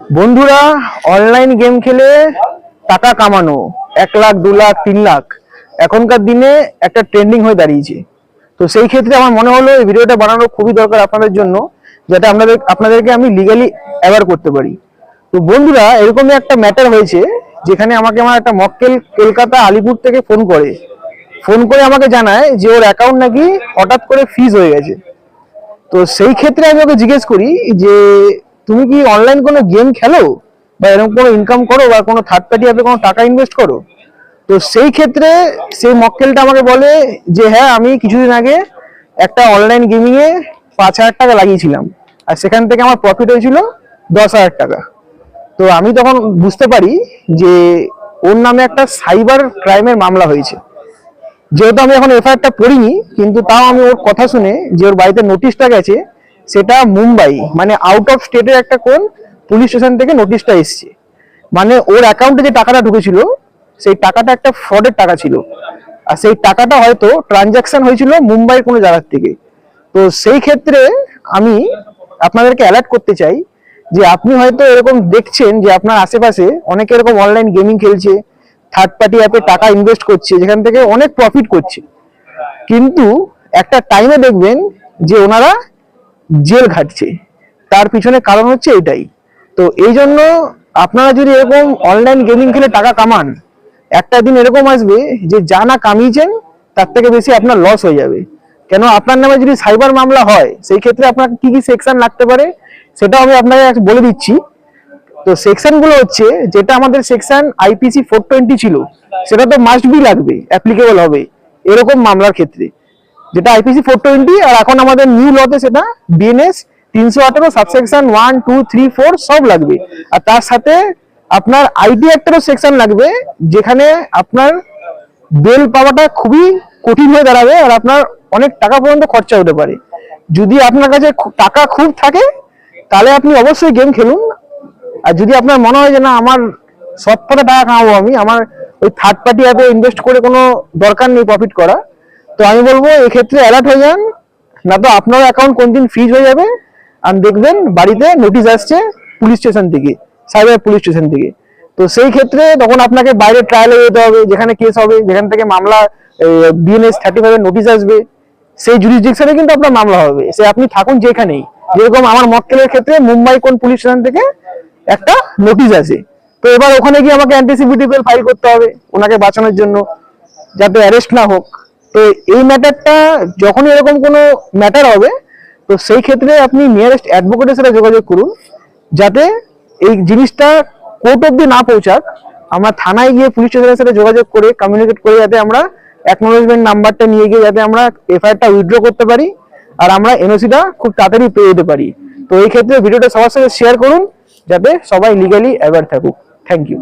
বন্ধুরা online game খেলে টাকা কামানো, এক লাখ, দু লাখ, তিন লাখ। এখনকার দিনে একটা ট্রেন্ডিং হয়ে দাঁড়িয়েছে। তো সেই ক্ষেত্রে আমার মনে হলো এই ভিডিওটা বানানো খুবই দরকার আপনাদের জন্য, যাতে আপনাদের, আপনাদেরকে আমি লিগালি অ্যাওয়ার করতে পারি। তো বন্ধুরা, এরকমই একটা ম্যাটার হয়েছে, যেখানে আমাকে আমার একটা মক্কেল কলকাতা আলিপুর থেকে ফোন করে। ফোন করে আমাকে জানায় যে ওর অ্যাকাউন্ট নাকি হঠাৎ করে ফিজ হয়ে গেছে। তো সেই ক্ষেত্রে আমি ওকে জিজ্ঞেস করি যে তুমি কি অনলাইন কোনো গেম খেলো? বা এরকম কোনো ইনকাম করো বা কোনো থার্ড পার্টি অ্যাপে কোনো টাকা ইনভেস্ট করো? তো সেই ক্ষেত্রে সেই মক্কেলটা আমাকে বলে যে হ্যাঁ আমি কিছুদিন আগে একটা অনলাইন গেমিং এ পাঁচ হাজার টাকা লাগিয়েছিলাম। আর সেখান থেকে আমার প্রফিট হয়েছিল দশ হাজার টাকা। তো আমি তখন বুঝতে পারি যে, ওর নামে একটা সাইবার ক্রাইমের মামলা হয়েছে। যেহেতু আমি এখন এফআইআরটা পড়িনি, কিন্তু তাও আমি ওর কথা শুনে যে, ওর বাড়িতে নোটিশটা গেছে সেটা মুম্বাই মানে আউট অফ স্টেটের একটা কোন পুলিশ স্টেশন থেকে নোটিশটা এসছে। মানে ওর অ্যাকাউন্টে যে টাকাটা ঢুকেছিল, সেই টাকাটা একটা ফ্রডের টাকা ছিল। আর সেই টাকাটা হয়তো ট্রানজাকশন হয়েছিল মুম্বাইয়ের কোনো জায়গার থেকে। তো সেই ক্ষেত্রে আমি আপনাদেরকে অ্যালার্ট করতে চাই যে আপনি হয়তো এরকম দেখছেন যে আপনার আশেপাশে অনেকে এরকম অনলাইন গেমিং খেলছে থার্ড পার্টি অ্যাপে টাকা ইনভেস্ট করছে, যেখান থেকে অনেক প্রফিট করছে। কিন্তু একটা টাইমে দেখবেন যে ওনারা জেল ঘাটছে তার পিছনে কারণ হচ্ছে এটাই। তো এই জন্য আপনারা যদি এরকম অনলাইন গেমিং খেলে টাকা কামান, একটা দিন এরকম আসবে যে যা না কামিয়েছেন, তার থেকে বেশি আপনার লস হয়ে যাবে। কেন? আপনার নামে যদি সাইবার মামলা হয়, সেই ক্ষেত্রে আপনার কি কি সেকশন লাগতে পারে, সেটাও আমি আপনাকে বলে দিচ্ছি। তো সেকশনগুলো হচ্ছে, যেটা আমাদের সেকশন আইপিসি ফোর টোয়েন্টি ছিল, সেটা তো মাস্ট বি লাগবে অ্যাপ্লিকেবল হবে, এরকম মামলার ক্ষেত্রে। যেটা আইপিসি ফোর টোয়েন্টি আর এখন আমাদের নিউ লতে সেটা বিএনএস তিনশো আঠারো subsection one two three four সব লাগবে। আর তার সাথে আপনার আইটি একটারও সেকশন লাগবে, যেখানে আপনার বেল পাওয়াটা খুবই কঠিন হয়ে দাঁড়াবে আর আপনার অনেক টাকা পর্যন্ত খরচা হতে পারে। যদি আপনার কাছে টাকা খুব থাকে, তাহলে আপনি অবশ্যই গেম খেলুন। আর যদি আপনার মনে হয় যে না, আমার পথে টাকা কামাবো আমি, আমার ওই থার্ড পার্টি অ্যাপে ইনভেস্ট করে কোনো দরকার নেই প্রফিট করা তো আমি বলব, এক্ষেত্রে অ্যালার্ট হয়ে যান না তো আপনার অ্যাকাউন্ট কোনদিন ফ্রিজ হয়ে যাবে আর দেখবেন বাড়িতে নোটিশ আসছে পুলিশ স্টেশন থেকে সাইবার পুলিশ স্টেশন থেকে। তো সেই ক্ষেত্রে তখন আপনাকে বাইরে ট্রায়ালে যেতে হবে, যেখানে কেস হবে, যেখান থেকে মামলা বিএনএস থার্টি ফাইভের নোটিশ আসবে, সেই জুরিসডিকশনে কিন্তু আপনার মামলা হবে। সে আপনি থাকুন যেখানেই। যেরকম আমার মক্কেলের ক্ষেত্রে মুম্বাই কোন পুলিশ স্টেশন থেকে একটা নোটিশ আছে তো এবার ওখানে গিয়ে আমাকে অ্যান্টিসিপিটি বিল ফাইল করতে হবে, ওনাকে বাঁচানোর জন্য, যাতে অ্যারেস্ট না হোক। তো এই ম্যাটারটা যখনই এরকম কোনো ম্যাটার হবে, তো সেই ক্ষেত্রে আপনি নিয়ারেস্ট অ্যাডভোকেটের সাথে যোগাযোগ করুন, যাতে এই জিনিসটা কোর্ট অব্দি না পৌঁছাক। আমরা থানায় গিয়ে পুলিশ স্টেশনের সাথে যোগাযোগ করে কমিউনিকেট করে যাতে আমরা অ্যাকনোলেজমেন্ট নাম্বারটা নিয়ে গিয়ে যাতে আমরা এফআইআরটা উইথড্র করতে পারি, আর আমরা এনওসিটা খুব তাড়াতাড়ি পেয়ে যেতে পারি। তো এই ক্ষেত্রে ভিডিওটা সবার সাথে শেয়ার করুন, যাতে সবাই লিগালি অ্যাওয়ার থাকুক। Thank you